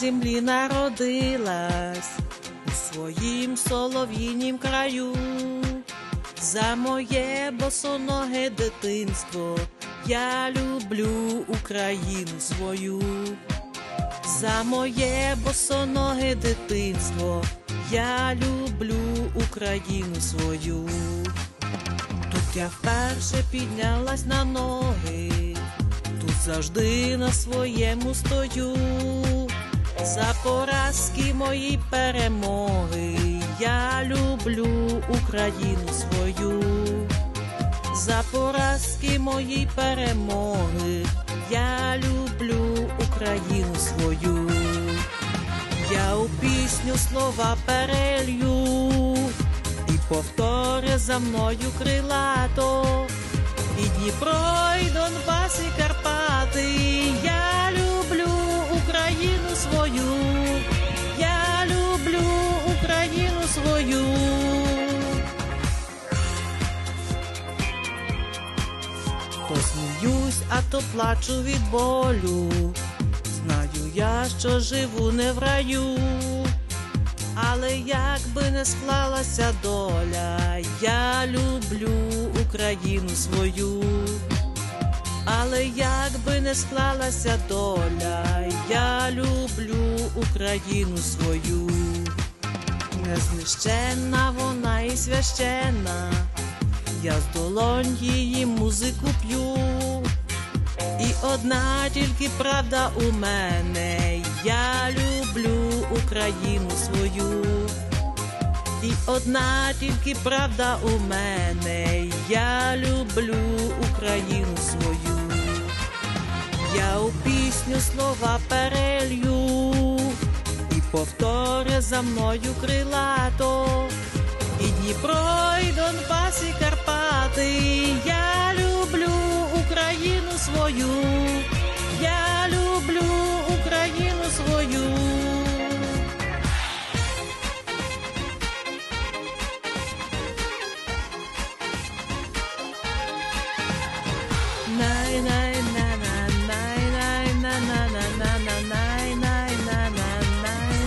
землі народилась у своїм солов'їнім краю. За моє босоноге дитинство я люблю Україну свою. За моє босоноге дитинство я люблю Україну свою. Тут я вперше піднялась на ноги, тут завжди на своєму стою. За поразки мої перемоги я люблю Україну свою. За поразки мої перемоги я люблю Україну свою. Я у пісню слова перелью і повторя за мною крилато. То сміюсь, а то плачу від болю. Знаю я, що живу не в раю, але як би не склалася доля, я люблю Україну свою. Але як би не склалася доля, я люблю Україну свою. Незнищенна вона і священна, я з долонь її музику п'ю. І одна тільки правда у мене, я люблю Україну свою. І одна тільки правда у мене, я люблю Україну свою. Я у пісню слова перелью, і повторя за мною крилато. Свою. Я люблю Україну свою. Най най на на най най на на на на на най най на на най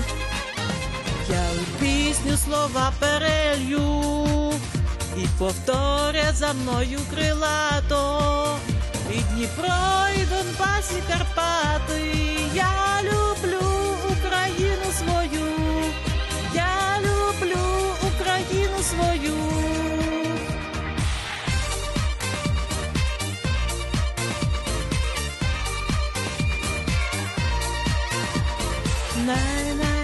Я у пісню слова перелью і повторять за мною крилато. Дніпро, і Донбас, і Карпати. Я люблю Україну свою. Я люблю Україну свою. Най, най,